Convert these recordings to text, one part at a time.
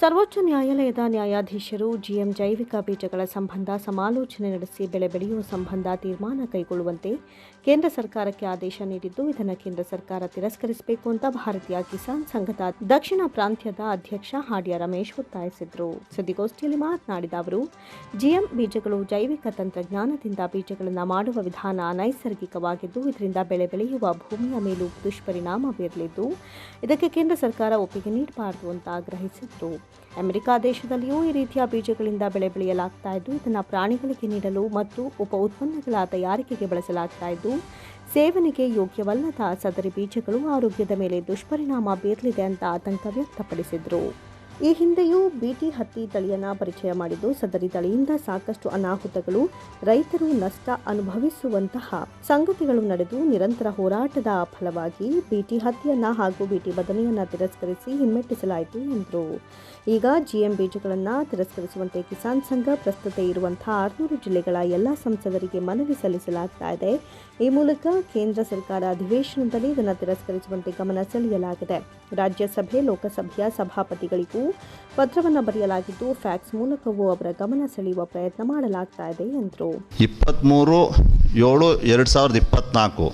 ಸರ್ವೋಚ್ಚ ನ್ಯಾಯಾಲಯದ ನ್ಯಾಯಾಧೀಶರು ಜಿಎಂ ಜೈವಿಕ ಬೀಜಗಳ ಸಂಬಂಧ ಸಮಾಲೋಚನೆ ನಡೆಸಿ ಬೆಳೆ ಬೆಳೆಯುವ ಸಂಬಂಧ ತೀರ್ಮಾನ ಕೈಗೊಳ್ಳುವಂತೆ ಕೇಂದ್ರ ಸರ್ಕಾರಕ್ಕೆ ಆದೇಶ ನೀಡಿದ್ದು, ಇದನ್ನು ಕೇಂದ್ರ ಸರ್ಕಾರ ತಿರಸ್ಕರಿಸಬೇಕು ಅಂತ ಭಾರತೀಯ ಕಿಸಾನ್ ಸಂಘದ ದಕ್ಷಿಣ ಪ್ರಾಂತ್ಯದ ಅಧ್ಯಕ್ಷ ಹಾಡಿಯ ರಮೇಶ್ ಒತ್ತಾಯಿಸಿದರು. ಸುದ್ದಿಗೋಷ್ಠಿಯಲ್ಲಿ ಮಾತನಾಡಿದ ಅವರು, ಜಿಎಂ ಬೀಜಗಳು ಜೈವಿಕ ತಂತ್ರಜ್ಞಾನದಿಂದ ಬೀಜಗಳನ್ನು ಮಾಡುವ ವಿಧಾನ ನೈಸರ್ಗಿಕವಾಗಿದ್ದು, ಇದರಿಂದ ಬೆಳೆ ಬೆಳೆಯುವ ಭೂಮಿಯ ಮೇಲೂ ದುಷ್ಪರಿಣಾಮ ಬೀರಲಿದ್ದು, ಇದಕ್ಕೆ ಕೇಂದ್ರ ಸರ್ಕಾರ ಒಪ್ಪಿಗೆ ನೀಡಬಾರದು ಅಂತ ಆಗ್ರಹಿಸಿದರು. ಅಮೆರಿಕ ದೇಶದಲ್ಲಿಯೂ ಈ ರೀತಿಯ ಬೀಜಗಳಿಂದ ಬೆಳೆ ಬೆಳೆಯಲಾಗ್ತಾ ಇದ್ದು, ಇದನ್ನು ಪ್ರಾಣಿಗಳಿಗೆ ನೀಡಲು ಮತ್ತು ಉಪ ಉತ್ಪನ್ನಗಳ ತಯಾರಿಕೆಗೆ ಬಳಸಲಾಗ್ತಾ ಇದ್ದು, ಸೇವನೆಗೆ ಯೋಗ್ಯವಲ್ಲದ ಸದರಿ ಬೀಜಗಳು ಆರೋಗ್ಯದ ಮೇಲೆ ದುಷ್ಪರಿಣಾಮ ಬೀರಲಿದೆ ಅಂತ ಆತಂಕ ವ್ಯಕ್ತಪಡಿಸಿದರು. ಈ ಹಿಂದೆಯೂ ಬಿಟಿ ಹತ್ತಿ ತಳಿಯನ್ನು ಪರಿಚಯ ಮಾಡಿದ್ದು, ಸದರಿ ತಳಿಯಿಂದ ಸಾಕಷ್ಟು ಅನಾಹುತಗಳು, ರೈತರು ನಷ್ಟ ಅನುಭವಿಸುವಂತಹ ಸಂಗತಿಗಳು ನಡೆದು ನಿರಂತರ ಹೋರಾಟದ ಫಲವಾಗಿ ಬಿಟಿ ಹತ್ತಿಯನ್ನ ಹಾಗೂ ಬಿಟಿ ಬದನೆಯನ್ನ ತಿರಸ್ಕರಿಸಿ ಹಿಮ್ಮೆಟ್ಟಿಸಲಾಯಿತು ಎಂದರು. ಈಗ ಜಿಎಂ ಬೀಜಗಳನ್ನು ತಿರಸ್ಕರಿಸುವಂತೆ ಕಿಸಾನ್ ಸಂಘ ಪ್ರಸ್ತುತ ಇರುವಂತಹ ಆರ್ನೂರು ಜಿಲ್ಲೆಗಳ ಎಲ್ಲ ಸಂಸದರಿಗೆ ಮನವಿ ಸಲ್ಲಿಸಲಾಗ್ತಾ ಇದೆ. ಈ ಮೂಲಕ ಕೇಂದ್ರ ಸರ್ಕಾರ ಅಧಿವೇಶನದಲ್ಲಿ ಇದನ್ನು ತಿರಸ್ಕರಿಸುವಂತೆ ಗಮನ ಸೆಳೆಯಲಾಗಿದೆ. ರಾಜ್ಯಸಭೆ, ಲೋಕಸಭೆಯ ಸಭಾಪತಿಗಳಿಗೂ ಪತ್ರವನ್ನು ಬರೆಯಲಾಗಿದ್ದು, ಫ್ಯಾಕ್ಸ್ ಮೂಲಕವೂ ಅವರ ಗಮನ ಸೆಳೆಯುವ ಪ್ರಯತ್ನ ಮಾಡಲಾಗ್ತಾ ಇದೆ ಎಂದರು. ಇಪ್ಪತ್ತ್ಮೂರು ಏಳು, ಎರಡು ಸಾವಿರದ ಇಪ್ಪತ್ತ್ನಾಲ್ಕು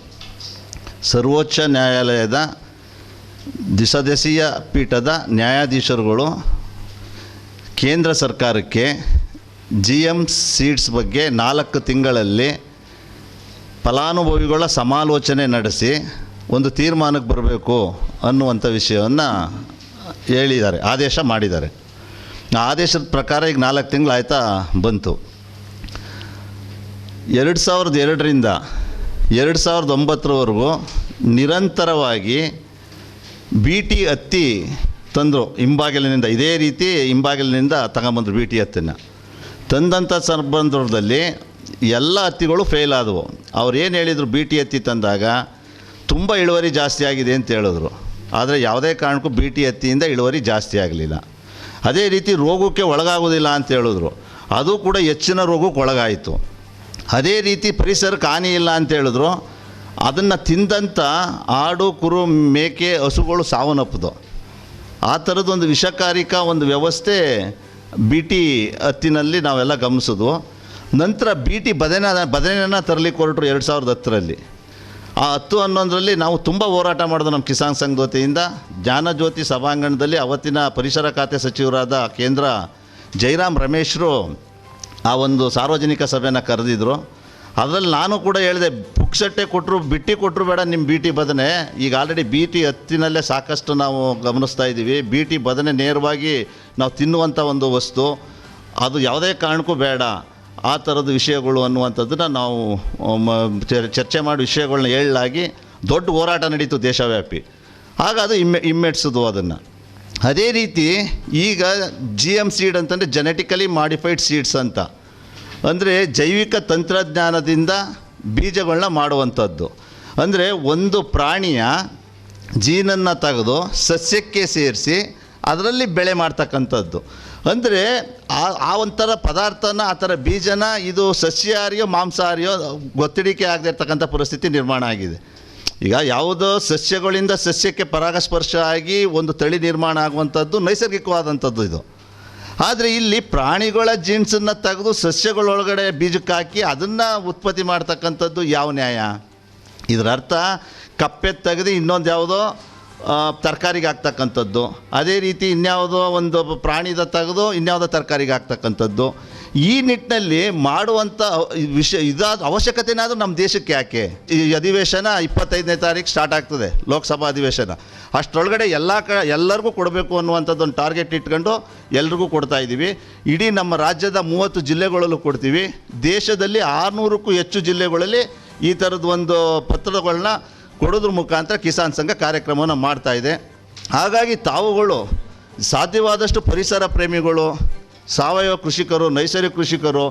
ಸರ್ವೋಚ್ಚ ನ್ಯಾಯಾಲಯದ ದಿಸದೆಸೆಯ ಪೀಠದ ನ್ಯಾಯಾಧೀಶರುಗಳು ಕೇಂದ್ರ ಸರ್ಕಾರಕ್ಕೆ ಜಿ ಎಂ ಸೀಡ್ಸ್ ಬಗ್ಗೆ ನಾಲ್ಕು ತಿಂಗಳಲ್ಲಿ ಫಲಾನುಭವಿಗಳ ಸಮಾಲೋಚನೆ ನಡೆಸಿ ಒಂದು ತೀರ್ಮಾನಕ್ಕೆ ಬರಬೇಕು ಅನ್ನುವಂಥ ವಿಷಯವನ್ನು ಹೇಳಿದ್ದಾರೆ, ಆದೇಶ ಮಾಡಿದ್ದಾರೆ. ಆದೇಶದ ಪ್ರಕಾರ ಈಗ ನಾಲ್ಕು ತಿಂಗಳು ಆಯ್ತಾ ಬಂತು. ಎರಡು ಸಾವಿರದ ಎರಡರಿಂದ ಎರಡು ಸಾವಿರದ ಒಂಬತ್ತರವರೆಗೂ ನಿರಂತರವಾಗಿ ಬಿ ಟಿ ಹತ್ತಿ ತಂದರು, ಹಿಂಬಾಗಿಲಿನಿಂದ. ಇದೇ ರೀತಿ ಹಿಂಬಾಗಿಲಿನಿಂದ ತಗೊಂಬಂದರು ಬಿ ಟಿ ಹತ್ತಿನ. ತಂದಂಥ ಸಂದರ್ಭದಲ್ಲಿ ಎಲ್ಲ ಹತ್ತಿಗಳು ಫೇಲ್ ಆದವು. ಅವ್ರು ಏನು ಹೇಳಿದರು ಬಿ ಟಿ ಹತ್ತಿ ತಂದಾಗ ತುಂಬ ಇಳುವರಿ ಜಾಸ್ತಿ ಆಗಿದೆ ಅಂತ ಹೇಳಿದ್ರು. ಆದರೆ ಯಾವುದೇ ಕಾರಣಕ್ಕೂ ಬಿ ಟಿ ಹತ್ತಿಯಿಂದ ಇಳುವರಿ ಜಾಸ್ತಿ ಆಗಲಿಲ್ಲ. ಅದೇ ರೀತಿ ರೋಗಕ್ಕೆ ಒಳಗಾಗೋದಿಲ್ಲ ಅಂತ ಹೇಳಿದ್ರು. ಅದು ಕೂಡ ಹೆಚ್ಚಿನ ರೋಗಕ್ಕೆ ಒಳಗಾಯಿತು. ಅದೇ ರೀತಿ ಪರಿಸರಕ್ಕೆ ಹಾನಿ ಇಲ್ಲ ಅಂತ ಹೇಳಿದ್ರು. ಅದನ್ನು ತಿಂದಂಥ ಆಡು, ಕುರು, ಮೇಕೆ, ಹಸುಗಳು ಸಾವನ್ನಪ್ಪದು. ಆ ಥರದ್ದೊಂದು ವಿಷಕಾರಿಕ ಒಂದು ವ್ಯವಸ್ಥೆ ಬಿ ಟಿ ಹತ್ತಿನಲ್ಲಿ ನಾವೆಲ್ಲ ಗಮನಿಸಿದ್ವು ನಂತರ ಬಿ ಟಿ ಬದನೆ ಬದನೆಯನ್ನು ತರಲಿಕ್ಕೆ ಹೊರಟರು ಎರಡು ಸಾವಿರದ ಹತ್ತರಲ್ಲಿ. ಆ ಹತ್ತು ಹನ್ನೊಂದರಲ್ಲಿ ನಾವು ತುಂಬ ಹೋರಾಟ ಮಾಡಿದ್ವು ನಮ್ಮ ಕಿಸಾನ್ ಸಂಘದ ವತಿಯಿಂದ. ಜ್ಞಾನಜ್ಯೋತಿ ಸಭಾಂಗಣದಲ್ಲಿ ಅವತ್ತಿನ ಪರಿಸರ ಖಾತೆ ಸಚಿವರಾದ ಕೇಂದ್ರ ಜೈರಾಮ್ ರಮೇಶ್ರು ಆ ಒಂದು ಸಾರ್ವಜನಿಕ ಸಭೆಯನ್ನು ಕರೆದಿದ್ರು. ಅದರಲ್ಲಿ ನಾನು ಕೂಡ ಹೇಳಿದೆ ಪುಕ್ಸಟ್ಟೆ ಕೊಟ್ಟರು ಬಿಟ್ಟಿ ಕೊಟ್ಟರು ಬೇಡ ನಿಮ್ಮ ಬಿ ಟಿ ಬದನೆ. ಈಗ ಆಲ್ರೆಡಿ ಬಿ ಟಿ ಹತ್ತಿನಲ್ಲೇ ಸಾಕಷ್ಟು ನಾವು ಗಮನಿಸ್ತಾ ಇದ್ದೀವಿ. ಬಿ ಟಿ ಬದನೆ ನೇರವಾಗಿ ನಾವು ತಿನ್ನುವಂಥ ಒಂದು ವಸ್ತು. ಅದು ಯಾವುದೇ ಕಾರಣಕ್ಕೂ ಬೇಡ. ಆ ಥರದ ವಿಷಯಗಳು ಅನ್ನುವಂಥದ್ದನ್ನು ನಾವು ಚರ್ಚೆ ಮಾಡಿ ವಿಷಯಗಳನ್ನ ಹೇಳಲಾಗಿ ದೊಡ್ಡ ಹೋರಾಟ ನಡೀತು ದೇಶವ್ಯಾಪಿ. ಆಗ ಅದು ಇಮ್ಮೆ ಇಮ್ಮೆಟ್ಸಿದ್ವು ಅದನ್ನು. ಅದೇ ರೀತಿ ಈಗ ಜಿ ಎಂ ಸೀಡ್ ಅಂತಂದರೆ ಜೆನೆಟಿಕಲಿ ಮಾಡಿಫೈಡ್ ಸೀಡ್ಸ್ ಅಂತ. ಅಂದರೆ ಜೈವಿಕ ತಂತ್ರಜ್ಞಾನದಿಂದ ಬೀಜಗಳನ್ನ ಮಾಡುವಂಥದ್ದು. ಅಂದರೆ ಒಂದು ಪ್ರಾಣಿಯ ಜೀನನ್ನು ತೆಗೆದು ಸಸ್ಯಕ್ಕೆ ಸೇರಿಸಿ ಅದರಲ್ಲಿ ಬೆಳೆ ಮಾಡ್ತಕ್ಕಂಥದ್ದು. ಅಂದರೆ ಆ ಆ ಒಂಥರ ಪದಾರ್ಥನ, ಆ ಥರ ಬೀಜನ, ಇದು ಸಸ್ಯಾಹಾರಿಯೋ, ಮಾಂಸಾಹಾರಿಯೋ, ಗೊತ್ತಿಡಿಕೆ ಆಗದೆ ಇರ್ತಕ್ಕಂಥ ಪರಿಸ್ಥಿತಿ ನಿರ್ಮಾಣ ಆಗಿದೆ. ಈಗ ಯಾವುದೋ ಸಸ್ಯಗಳಿಂದ ಸಸ್ಯಕ್ಕೆ ಪರಾಗಸ್ಪರ್ಶ ಆಗಿ ಒಂದು ತಳಿ ನಿರ್ಮಾಣ ಆಗುವಂಥದ್ದು ನೈಸರ್ಗಿಕವಾದಂಥದ್ದು ಇದು. ಆದರೆ ಇಲ್ಲಿ ಪ್ರಾಣಿಗಳ ಜೀನ್ಸನ್ನು ತೆಗೆದು ಸಸ್ಯಗಳೊಳಗಡೆ ಬೀಜಕ್ಕೆ ಹಾಕಿ ಅದನ್ನು ಉತ್ಪತ್ತಿ ಮಾಡ್ತಕ್ಕಂಥದ್ದು ಯಾವ ನ್ಯಾಯ? ಇದರ ಅರ್ಥ ಕಪ್ಪೆ ತೆಗೆದು ಇನ್ನೊಂದು ಯಾವುದೋ ತರಕಾರಿಗೆ ಹಾಕ್ತಕ್ಕಂಥದ್ದು. ಅದೇ ರೀತಿ ಇನ್ಯಾವುದೋ ಒಂದು ಪ್ರಾಣಿದ ತೆಗೆದು ಇನ್ಯಾವುದೋ ತರಕಾರಿಗೆ ಹಾಕ್ತಕ್ಕಂಥದ್ದು. ಈ ನಿಟ್ಟಿನಲ್ಲಿ ಮಾಡುವಂಥ ವಿಷಯ ಇದಾದ ಅವಶ್ಯಕತೆನಾದರೂ ನಮ್ಮ ದೇಶಕ್ಕೆ ಯಾಕೆ? ಈ ಅಧಿವೇಶನ ಇಪ್ಪತ್ತೈದನೇ ತಾರೀಕು ಸ್ಟಾರ್ಟ್ ಆಗ್ತದೆ, ಲೋಕಸಭಾ ಅಧಿವೇಶನ. ಅಷ್ಟರೊಳಗಡೆ ಎಲ್ಲ ಕ, ಎಲ್ಲರಿಗೂ ಕೊಡಬೇಕು ಅನ್ನುವಂಥದ್ದೊಂದು ಟಾರ್ಗೆಟ್ ಇಟ್ಕೊಂಡು ಎಲ್ರಿಗೂ ಕೊಡ್ತಾ ಇದ್ದೀವಿ. ಇಡೀ ನಮ್ಮ ರಾಜ್ಯದ ಮೂವತ್ತು ಜಿಲ್ಲೆಗಳಲ್ಲೂ ಕೊಡ್ತೀವಿ. ದೇಶದಲ್ಲಿ ಆರುನೂರಕ್ಕೂ ಹೆಚ್ಚು ಜಿಲ್ಲೆಗಳಲ್ಲಿ ಈ ಥರದ ಒಂದು ಪತ್ರಗಳನ್ನ ಕೊಡೋದ್ರ ಮುಖಾಂತರ ಕಿಸಾನ್ ಸಂಘ ಕಾರ್ಯಕ್ರಮವನ್ನು ಮಾಡ್ತಾ ಇದೆ. ಹಾಗಾಗಿ ತಾವುಗಳು ಸಾಧ್ಯವಾದಷ್ಟು ಪರಿಸರ ಪ್ರೇಮಿಗಳು, ಸಾವಯವ ಕೃಷಿಕರು ನೈಸರ್ಗಿಕ ಕೃಷಿಕರು,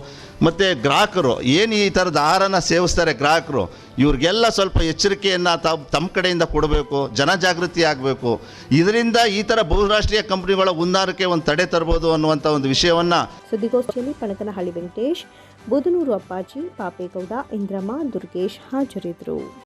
ಮತ್ತು ಗ್ರಾಹಕರು, ಏನು ಈ ಥರದ ಆಹಾರನ ಸೇವಿಸ್ತಾರೆ ಗ್ರಾಹಕರು, ಇವ್ರಿಗೆಲ್ಲ ಸ್ವಲ್ಪ ಎಚ್ಚರಿಕೆಯನ್ನು ತಾವು ತಮ್ಮ ಕಡೆಯಿಂದ ಕೊಡಬೇಕು ಜನಜಾಗೃತಿ ಆಗಬೇಕು. ಇದರಿಂದ ಈ ಥರ ಬಹುರಾಷ್ಟ್ರೀಯ ಕಂಪ್ನಿಗಳ ಉನ್ನಾರಕ್ಕೆ ಒಂದು ತಡೆ ತರ್ಬೋದು ಅನ್ನುವಂಥ ಒಂದು ವಿಷಯವನ್ನು ಸುದ್ದಿಗೋಷ್ಠಿಯಲ್ಲಿ ಪಣತನಹಳ್ಳಿ ವೆಂಕಟೇಶ್, ಬುಧನೂರು ಅಪ್ಪಾಜಿ, ಪಾಪೇಗೌಡ, ಇಂದ್ರಮ್ಮ, ದುರ್ಗೇಶ್ ಹಾಜರಿದ್ದರು.